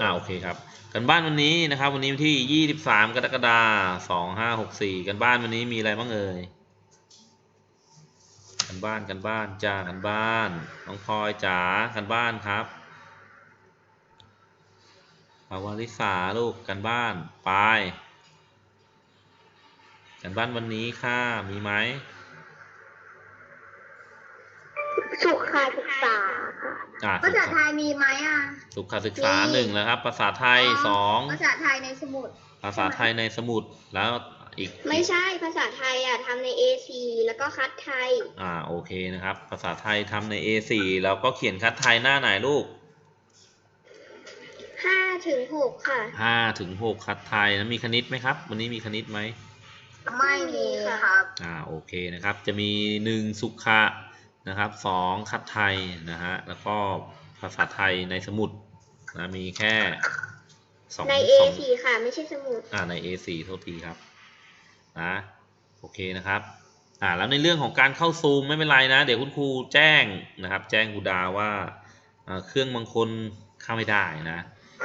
อ่าโอเคครับกันบ้านวันนี้นะครับ วันนี้วันที่ 23 กรกฎาคม2564 กันบ้านวันนี้มีอะไรบ้างเอ่ยกันบ้านกันบ้านจ้ากันบ้านน้องพลอยจ๋ากันบ้านครับปาวาริสาลูกกันบ้านไปกันบ้านวันนี้ค่ะมีไหม สุขาศึกษาค่ะอ่าภาษาไทยมีไหมอะ สุขศึกษามีหนึ่งแล้วครับ ภาษาไทยสองภาษาไทยในสมุด ภาษาไทยในสมุดแล้วอีกไม่ใช่ภาษาไทยอะทำใน A4 แล้วก็คัดไทย อ่าโอเคนะครับ ภาษาไทยทำใน A4 แล้วก็เขียนคัดไทยหน้าไหนลูก5ถึง6ค่ะ5ถึง6คัดไทยนะมีคณิตไหมครับ วันนี้มีคณิตไหมไม่มีครับ อ่าโอเคนะครับ จะมี1สุขะ นะครับ2คัดไทยนะฮะแล้วก็ภาษาไทยในสมุดนะมีแค่สองในสอง A4 ค่ะ ไม่ใช่สมุดอ่าใน A4 โทษทีครับนะโอเคนะครับอ่าแล้วในเรื่องของการเข้าซูมไม่เป็นไรนะ เดี๋ยวคุณครูแจ้งนะครับ แจ้งครูดาว่าอ่าเครื่องบางคนเข้าไม่ได้นะ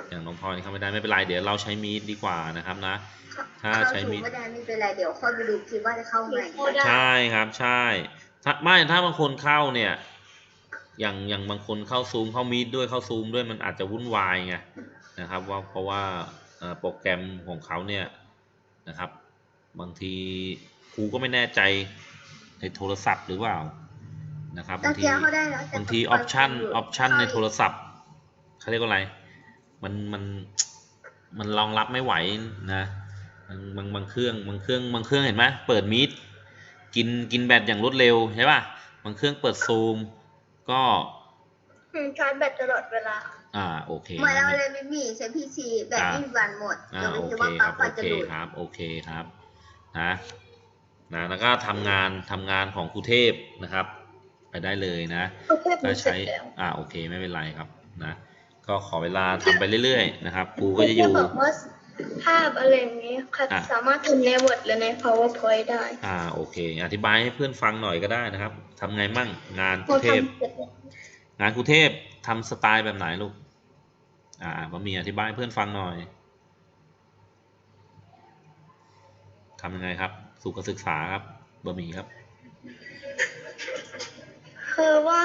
อย่างน้องพลอยเข้าไม่ได้ไม่เป็นไรเดี๋ยวเราใช้มีดดีกว่านะครับนะ ถ้าใช้มีดไม่ได้ไม่เป็นไรเดี๋ยวค่อยไปดูคลิปว่าจะเข้าไหมใช่ครับใช่ ถ้าไม่ถ้าบางคนเข้าเนี่ย อย่างอย่างบางคนเข้าซูมเข้ามีดด้วยเข้าซูมด้วยมันอาจจะวุ่นวายไงนะครับว่าเพราะว่าเอ่อโปรแกรมของเขาเนี่ยนะครับ บางทีครูก็ไม่แน่ใจในโทรศัพท์หรือเปล่านะครับตะบางทีเกียบเขาได้แล้วแต่บางทีออปชันออปชันในโทรศัพท์เขาเรียกว่าอะไร มันมันมันรองรับไม่ไหวนะบางบางบางเครื่องบางเครื่องบางเครื่องเห็นไหมเปิดมีด กินกินแบตอย่างรวดเร็วใช่ป่ะบางเครื่องเปิดซูม ก็อืมชาร์จแบตตลอดเวลา อ่าโอเคเหมือนเราเลยไม่มีใช้พีซีแบตไม่มีวันหมดอ่าเราไม่โอคิดเคว่าคปั๊รับบฟัโอนจะเคดูดครับโอเคครับนะนะแล้วก็ทำงานทำงานของครูเทพนะครับ ไปได้เลยนะก็ใช้อ่าโอเคไม่เป็นไรครับนะ ก็ขอเวลาทำไปเรื่อยๆนะครับครูก็จะอยู่บอกว่า ภาพอะไรอย่างนี้ค่ะอะ สามารถทำใน Word หรือใน PowerPoint ได้อ่าโอเค อธิบายให้เพื่อนฟังหน่อยก็ได้นะครับทำไงมั่งงานครูพอเทพ ทำเสร็จแล้วงานครูเทพทำสไตล์แบบไหนลูก อ่าบะหมี่อธิบายให้เพื่อนฟังหน่อยทำยังไงครับ สุขศึกษาครับบะหมี่ครับ คือว่า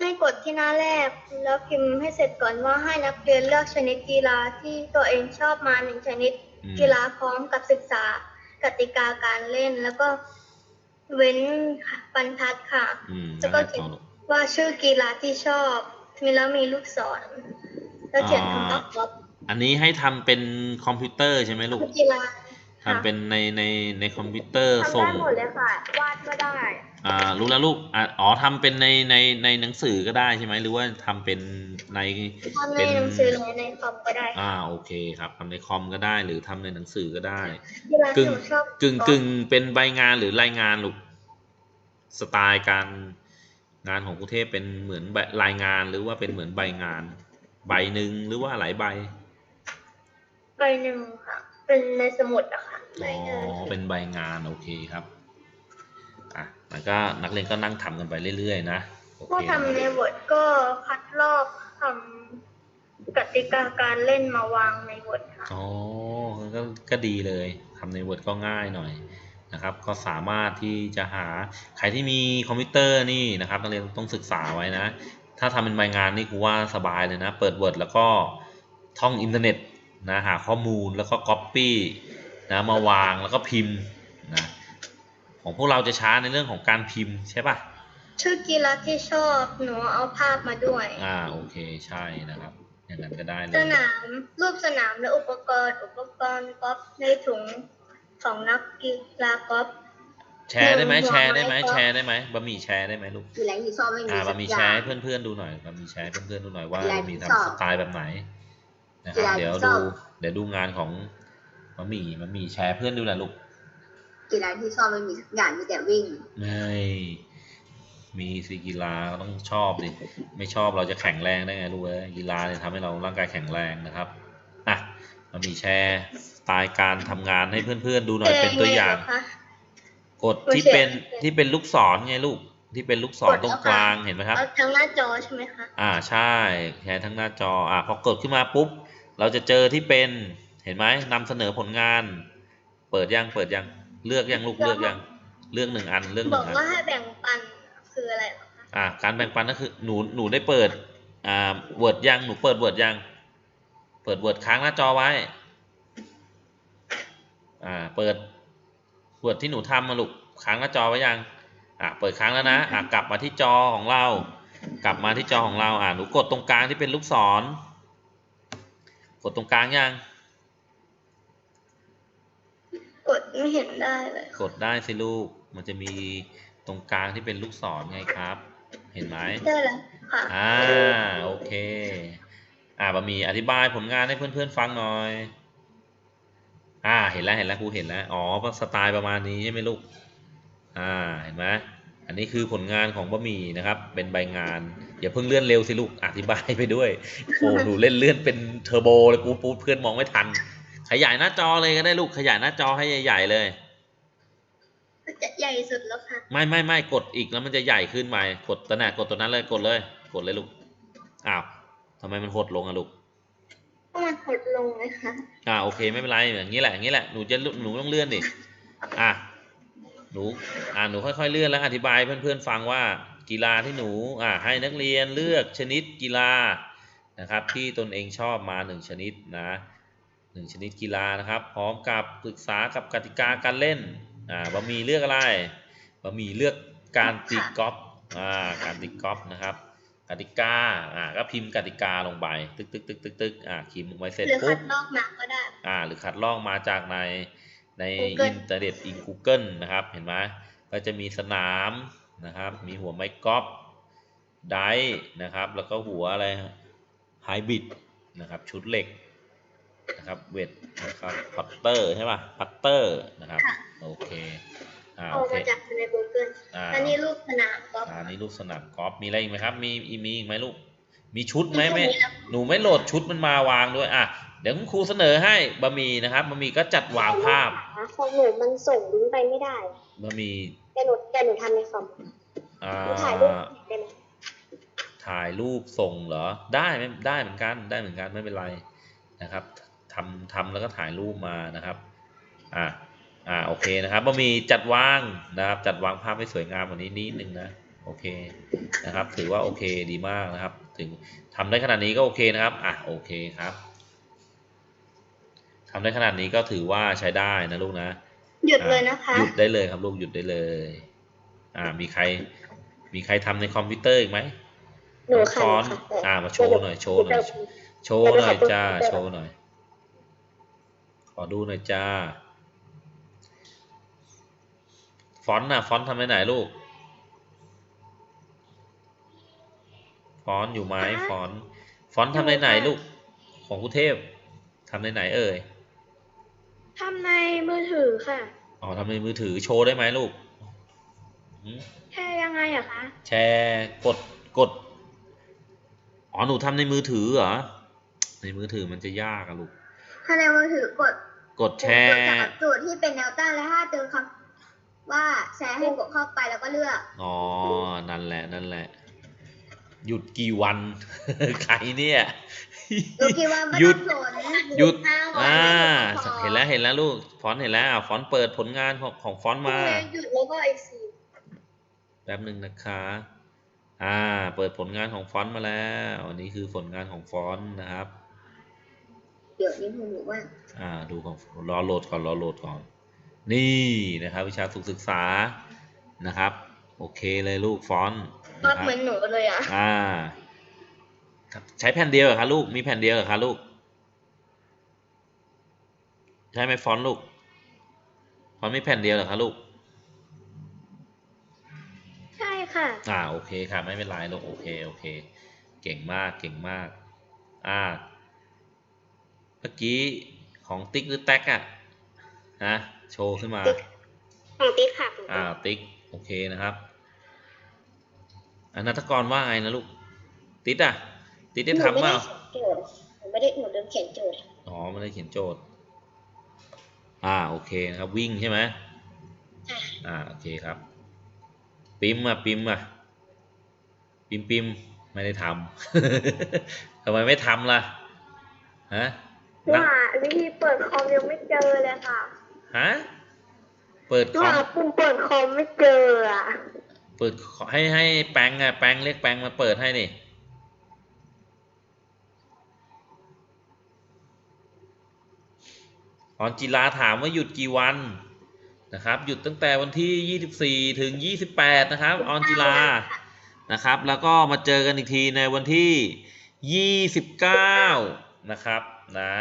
ให้กดที่หน้าแรก แล้วพิมพ์ให้เสร็จก่อนว่าให้นักเรียนเลือกชนิดกีฬาที่ตัวเองชอบมาหนึ่งชนิดอืม กีฬาพร้อมกับศึกษากติกาการเล่น แล้วก็เว้นบรรทัดค่ะ อืมแล้แล้ววก็ก็เขียนต่อลูกว่าชื่อกีฬาที่ชอบ มีแล้วมีลูกศรแล้วเขียนคำว่าก๊อปอันนี้ให้ทำเป็นคอมพิวเตอร์ใช่ไหมลูก กีฬา ทำเป็นในในในคอมพิวเตอร์ทำส่ได้งหมดเลยค่ะ วาดก็ได้ อ่า รู้แล้วลูกอะอ๋อทำเป็นในในในหนังสือก็ได้ใช่ไหมหรือว่าทำเป็นใน ทำในเป็นหนังสือหรือในคอมก็ได้อ่า โอเคครับทำในคอมก็ได้หรือทำในหนังสือก็ได้กีฬากที่ึ่งหนูชอบกึ่งกึ่งเป็นใบงานหรือรายงานลูกสไตล์การงานของกรุงเทพเป็นเหมือนใบรายงานหรือว่าเป็นเหมือนใบงาน ใบหนึ่งหรือว่าหลายใบ ใบหนึ่งค่ะ เป็นในสมุดอะค่ะใบอ๋องานเป็นใบงานโอเคครับอะแล้วก็นักเรียนก็นั่งทำกันไปเรื่อยๆนะโอพอเคทำใน Word ก็คัดลอกทำกติกาการเล่นมาวางใน Word ค่ะ อ๋อก็ก็ดีเลยทำใน Word ก็ง่ายหน่อยนะครับ ก็สามารถที่จะหาใครที่มีคอมพิวเตอร์นี่นะครับนักเรียนต้องศึกษาไว้นะ ถ้าทำเป็นใบงานนี่กูว่าสบายเลยนะ เปิด Word แล้วก็ท่องอินเทอร์เน็ต นะหาข้อมูลแล้วก็ Copy นะมาวางแล้วก็พิมพ์นะของพวกเราจะช้าในเรื่องของการพิมพ์ใช่ปะชื่อกีฬาที่ชอบหนูเอาภาพมาด้วย อ่าโอเคใช่นะครับ อย่างนั้นก็ได้เลสยนามรูปสนามและอุปกรณ์ อุปกรณ์กอล์ฟในถุงของนักกีฬากอล์ฟแชร์ได้ไหมหนึ่งแชร์ได้ไหมหัวไม้แชร์ได้ไหมบะหมี่แชร์ได้ไหมลูกกีฬาที่ชอบไม่มีอ่าสับะกหมี่อแชย่าร์งให้เพื่อนๆดูหน่อยบะหมี่แชร์ให้เพื่อนๆดูหน่อยว่ากีฬาบะหมี่ที่ชอบทำสไตล์แบบไหน นะครับกีฬาที่เดี๋ยวชดูอบเดี๋ยวดูงานของบะหมี่บะหมี่แชร์เพื่อนดูแหละลูกกีฬาที่ชอบไม่มีสักอย่างมีแต่วิ่งไม่มีสิกีฬาก็ต้องชอบดิไม่ชอบเราจะแข็งแรงได้ไงลูกเอ้ยกีฬาเนี่ยทำให้เราร่างกายแข็งแรงนะครับอะบะหมี่แชร์สไตล์การทำงานให้เพื่อนๆดูหน่อยเป็นตัวอย่างแชร์ไเหรคะกดที่โอเคเป็นที่เป็นลูกศรไงลูกที่เป็นลูกศรกดตรงแล้วกลางค่ะเห็นไหมครับเอาทั้งหน้าจอใช่ไหมคะอ่าใช่แชร์ทั้งหน้าจออ่าพอกดขึ้นมาปุ๊บ เราจะเจอที่เป็นเห็นไหมนำเสนอผลงาน เปิดยังเปิดยังเลือกยังลูกเลือกยังเลือกหนึ่งอันเลือกหบนึ่อกงอันว่าให้แบ่งปันคืออะไรเหรอคะอ่าการแบ่งปันก็คือหนูหนูได้เปิดอ่าเวิร์ดยังหนูเปิดเวิร์ดยังเปิดเวิร์ดค้างหน้าจอไว้อ่าเปิดเวิร์ดที่หนูทำมาลูกค้างหน้าจอไว้ยังอ่าเปิดค้างแล้วนะอ่ากลับมาที่จอของเรา กลับมาที่จอของเราอ่าหนูกดตรงกลางที่เป็นลูกศร กดตรงกลางยัง กดไม่เห็นได้เลยกดได้สิลูก มันจะมีตรงกลางที่เป็นลูกศรไงครับ เห็นไหมได้แล้วค่ะอ่าโอเค อ่าบะหมี่อธิบายผลงานให้เพื่อนๆฟังหน่อย อ่า เห็นแล้วเห็นแล้วครูเห็นแล้ว อ๋อสไตล์ประมาณนี้ใช่ไหมลูก อ่า เห็นไหม อันนี้คือผลงานของบะหมี่นะครับ เป็นใบงาน อย่าเพิ่งเลื่อนเร็วสิลูกอธิบายไปด้วยโอ้หนูเล่นเลื่อนเป็นเทอร์โบเลยกูปูเพื่อนมองไม่ทัน ขยายหน้าจอเลยก็ได้ลูกขยายหน้าจอให้ใหญ่ๆเลยจะใหญ่สุดแล้วค่ะไม่ไม่ไม่กดอีกแล้วมันจะใหญ่ขึ้นไหมกดตัวไหนกดตัวนั้นเลยกดเลย กดเลยลูกอ้าวทำไมมันหดลงอะลูกก็มันหดลงเลยค่ะอ่าโอเคไม่เป็นไรอย่างนี้แหละอย่างนี้แหละหนูจะหนูต้องเลื่อนดิอะ หนูอ่าหนูค่อยๆเลื่อนแล้วอธิบายให้เพื่อนๆฟังว่ากีฬาที่หนูอ่าให้นักเรียนเลือกชนิดกีฬานะครับที่ตนเองชอบมาหนึ่งชนิดนะหนึ่งชนิดกีฬานะครับ พร้อมกับปรึกษากับกติกาการเล่นอ่าบะหมี่เลือกอะไรบะหมี่เลือกการตีกอล์ฟอ่าการตีกอล์ฟนะครับกติกาอ่าก็พิมพ์กติกาลงไปตึกตึกตึกตึกตึกอ่าพิมพ์ลงไปเสร็จหรือคัปุ๊บดลอกมาก็ได้อ่าหรือคัดลอกมาจากใน ใน Google อินเทอร์เน็ตอิน Google นะครับ เห็นไหมก็จะมีสนามนะครับ มีหัวไม้กอล์ฟไดร์นะครับ แล้วก็หัวอะไรไฮบริดนะครับ ชุดเหล็กนะครับ เวทนะครับพัตเตอร์ใช่ป่ะพัตเตอร์นะครับค่ะโอเคอ่าอโออกเคมาจากใน Google อ่าอันนี้รูปสนามกอล์ฟอ่านี่รูปสนามกอล์ฟมีอะไรอีกไหมครับ มีมีอีกไหมลูก มีชุดไหมไม่แค่นี้แล้วหนูไม่โหลดชุดมันมาวางด้วยอะเดี๋ยวคุณครูเสนอให้บะหมี่นะครับบะหมี่ก็จัดวางภาพ ของหนูมันส่งลิงก์ไปไม่ได้บะหมี่แต่หนูแต่หนูทำในคอมอ่าหนูถ่ายรูปได้ไหมถ่ายรูปส่งเหรอ ได้ไม่ได้เหมือนกัน ได้เหมือนกันไม่เป็นไรนะครับทำทำแล้วก็ถ่ายรูปมานะครับ อ่าอ่าโอเคนะครับบะหมี่จัดวางนะครับ จัดวางภาพให้สวยงามกว่านี้นิดนึงนะโอเคนะครับ ถือว่าโอเคดีมากนะครับ ถึงทำได้ขนาดนี้ก็โอเคนะครับ อะโอเคครับ ทำได้ขนาดนี้ก็ถือว่าใช้ได้นะลูกนะ หยุดเลยนะคะ หยุดได้เลยครับลูกหยุดได้เลย อ่า มีใคร มีใครทำในคอมพิวเตอร์อีกไหมหนูน้องค่ะฟอนหนูต์ค่ะอ่า มาโชว์หน่อย โชว์หน่อย โชว์หน่อยจ้า โชว์หน่อย ขอดูหน่อยจ้า ฟอนต์น่ะ ฟอนต์ทำในไหนลูก ฟอนต์อยู่ไหมฟอนต์ ฟอนต์ทำในไหนลูก ของกุเทพทำในไหนเอ่ย ทำในมือถือค่ะ อ๋อทำในมือถือโชว์ได้ไหมลูกหืมแค่ยังไงอะคะแชร์กดกด อ๋อหนูทำในมือถือเหรอ ในมือถือมันจะยากอะลูกถ้าในมือถือกดกดแชกดร์จากจุดที่เป็นแนวตั้งแล้วถ้าเจอคำว่าแชร์ให้กดเข้าไปแล้วก็เลือก อ๋อ นั่นแหละ นั่นแหละ หยุดกี่วัน ใครเนี่ย หนูคิดว่าไม่หยุต้อดงสนหยุด ห้าวันอ่าพอเห็นแล้วเห็นแล้วลูก ฟอนต์เห็นแล้วอะฟอนต์เปิดผลงานของของฟอนต์มาหยุดแล้วก็ไอซีแป๊บหนึ่งนะคะ อ่า เปิดผลงานของฟอนต์มาแล้ว อันนี้คือผลงานของฟอนต์นะครับ เดี๋ยวนี้ผมบอกว่าอ่า ดูของรอโหลดก่อนรอโหลดก่อน นี่นะครับวิชาสุขศึกษา นะครับ โอเคเลยลูกฟอนต์ก็นะครัเหมือนหนูเลยอะ อ่า ครับใช้แผ่นเดียวเหรอคะลูก มีแผ่นเดียวเหรอคะลูก ใช่ไหมฟอนต์ลูก ฟอนต์มีแผ่นเดียวเหรอคะลูก ใช่ค่ะ อ่าโอเคค่ะไม่เป็นไรลูกโอเคโอเค เก่งมากเก่งมาก อ่า เมื่อกี้ของติ๊กหรือแท็กอะนะโชว์ขึ้นมาติ๊กของติ๊กค่ะของอ่าติ๊กติ๊กโอเคนะครับอนัทกรว่าไงนะลูก ติ๊ดอะ ติ๊ดได้ทำเปล่าหนูไม่ได้หนูลืมเขียนโจทย์อ๋อไม่ได้เขียนโจทย์ อ่าโอเคนะครับวิ่งใช่ไหมอ่าโอเคครับ ปิมอะปิมอะปิมปิมไม่ได้ทำทำไมไม่ทำล่ะฮะหนูหาวิธีเปิดคอมยังไม่เจอเลยค่ะฮะเปิดหนูคอมหาปุ่มเปิดคอมไม่เจออะเปิดให้ให้แปงอะแปงเรียกแปงมาเปิดให้นี่ ออนจิลาถามว่าหยุดกี่วันนะครับ หยุดตั้งแต่วันที่ 24 ถึง 28 นะครับ ออนจิลานะครับ แล้วก็มาเจอกันอีกทีในวันที่ 29 นะครับนะ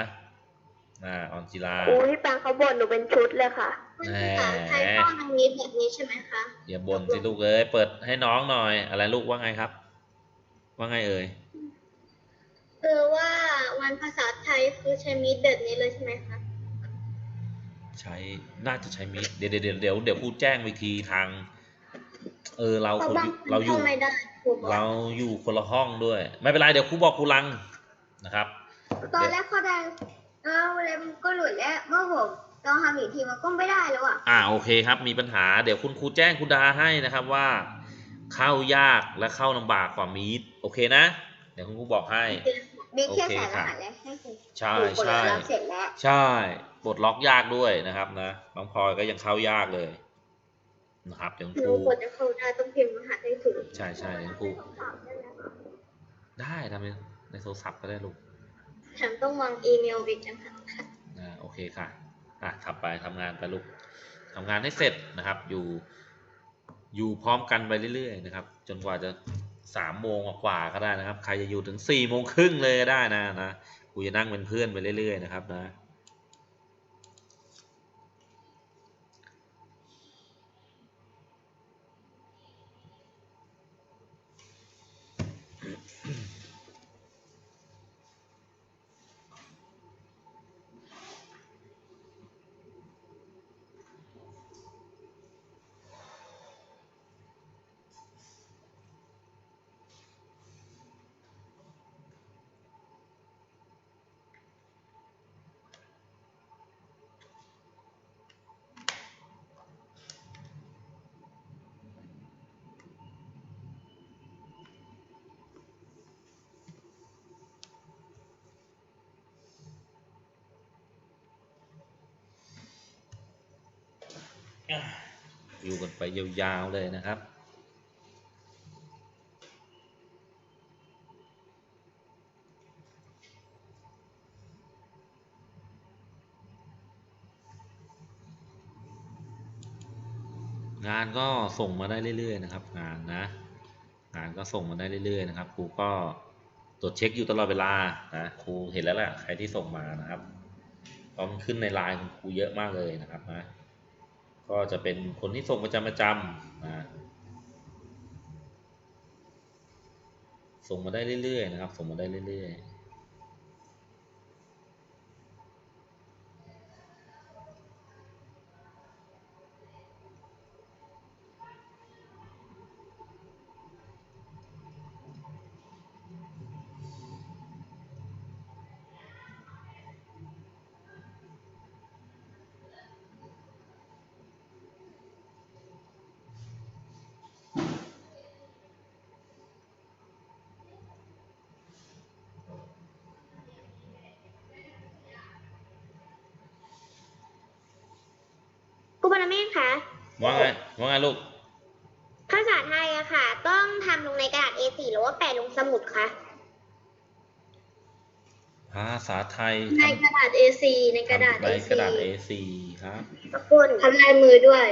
อ่าออนจิลาครูที่แปลงเขาบ่นหนูเป็นชุดเลยค่ะมันภาษาไทยข้อทางนี้แบบนี้ใช่ไหมคะอย่าบ่นสิลูกเอ้ยเปิดให้น้องหน่อย อะไรลูกว่าไงครับ ว่าไงเอ่ยคือว่าวันภาษาไทยคือใช้มีดแบบนี้เลยใช่ไหมคะ ใช้น่าจะใช้มิดเดี๋ยวเดี๋ยวเดี๋ยวเดี๋ยวครูแจ้งวิธีทาง เออเราเพคนราะบางเราอยู่เข้าไม่ได้ครูบอกเราอยู่คนละห้องด้วย ไม่เป็นไรเดี๋ยวครูบอกครูลังนะครับ ตอนแรกเขาได้เอาแล้วมันก็หลุดแล้วเมื่อผมลองทำอีกทีมันก็ไม่ได้แล้วอะอ่าโอเคครับ มีปัญหาเดี๋ยวคุณครูแจ้งคุณดาให้นะครับว่า เข้ายากและเข้าลำบากกว่ามีดโอเคนะ เดี๋ยวคุณครูบอกให้มีแค่โอเคใส่รค่ะหัสแล้วให้คุณใช่ครูกดใช่แล้วเสร็จแล้วใช่ปลดล็อกยากด้วยนะครับนะน้องพลอยก็ยังเข้ายากเลยนะครับเดี๋ยวหคนูรูกดจะเข้าได้ต้องพิมพ์รหัสให้ถูกใช่ใช่เดี๋ยวครูได้ทำในในโทรศัพท์ก็ได้ลูกฉันต้องวางอีเมลอีกจังค่ะอ่าโอเคค่ะอะทำไปทำงานไปลูกทำงานให้เสร็จนะครับ อยู่ อยู่พร้อมกันไปเรื่อยๆนะครับ จนกว่าจะ สามโมงกว่าก็ได้นะครับ ใครจะอยู่ถึงสี่โมงครึ่งเลยก็ได้นะนะกูจะนั่งเป็นเพื่อนไปเรื่อย ๆ นะครับนะอ ยู่กันไปยาวๆเลยนะครับ งานก็ส่งมาได้เรื่อย ๆ นะครับ งานนะ งานก็ส่งมาได้เรื่อย ๆ นะครับครูก็ตรวจเช็คอยู่ตลอดเวลานะครูเห็นแล้วแหละใครที่ส่งมานะครับเพราะมันขึ้นในไลน์ของครูเยอะมากเลยนะครับนะ ก็จะเป็นคนที่ส่งประจำประจำนะส่งมาได้เรื่อยๆนะครับ ส่งมาได้เรื่อยๆ ครูบานาเมฆคะว่าไงว่าไงลูก ภาษาไทยอะค่ะ ต้องทำลงในกระดาษ A4 หรือว่าแปะลงสมุดคะภาษาไทยในทำกระดาษ A4 ในกระดาษทำใน A4 กระดาษ A4 ครับ ขอบคุณทำลายมือด้วย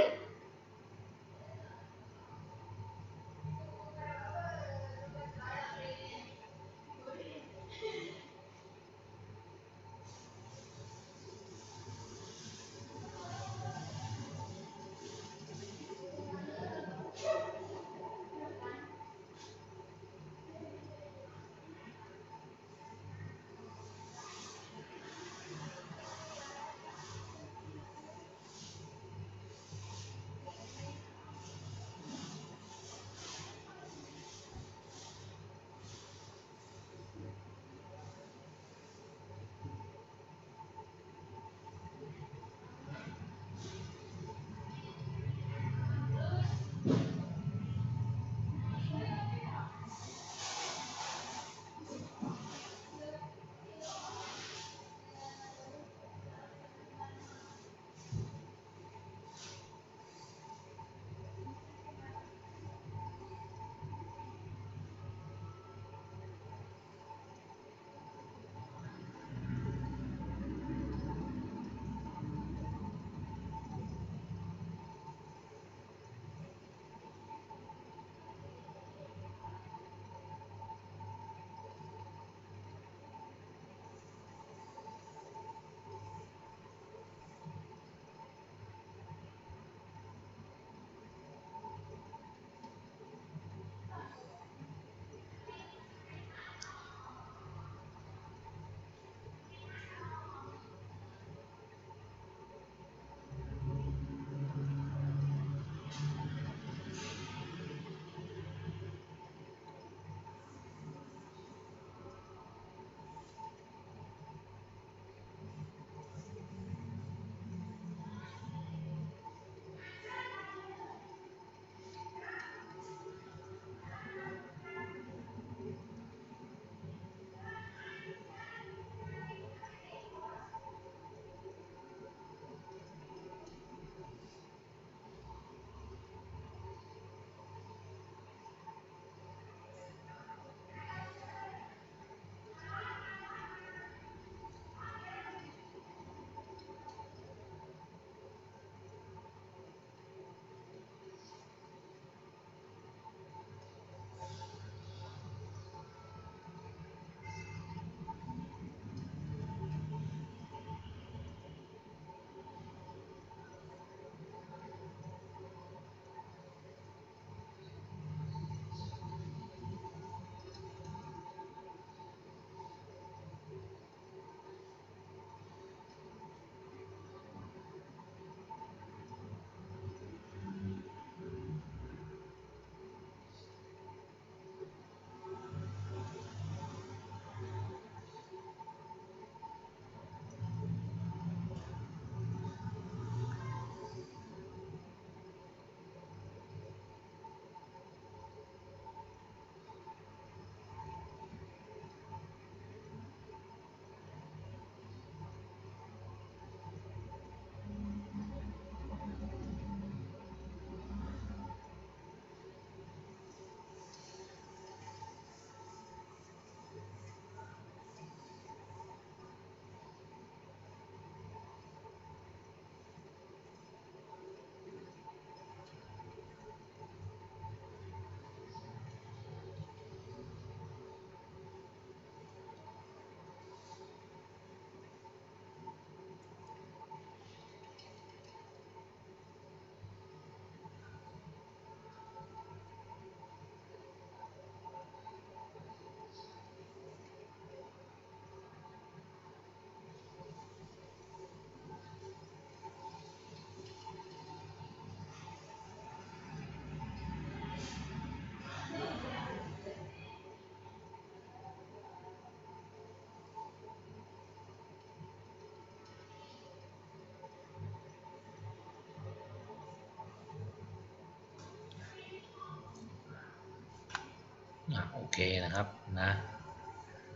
อะโอเคนะครับนะ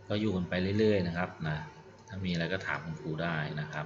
ก็อยู่กันไปเรื่อย ๆ นะครับนะถ้ามีอะไรก็ถามคุณครูได้นะครับ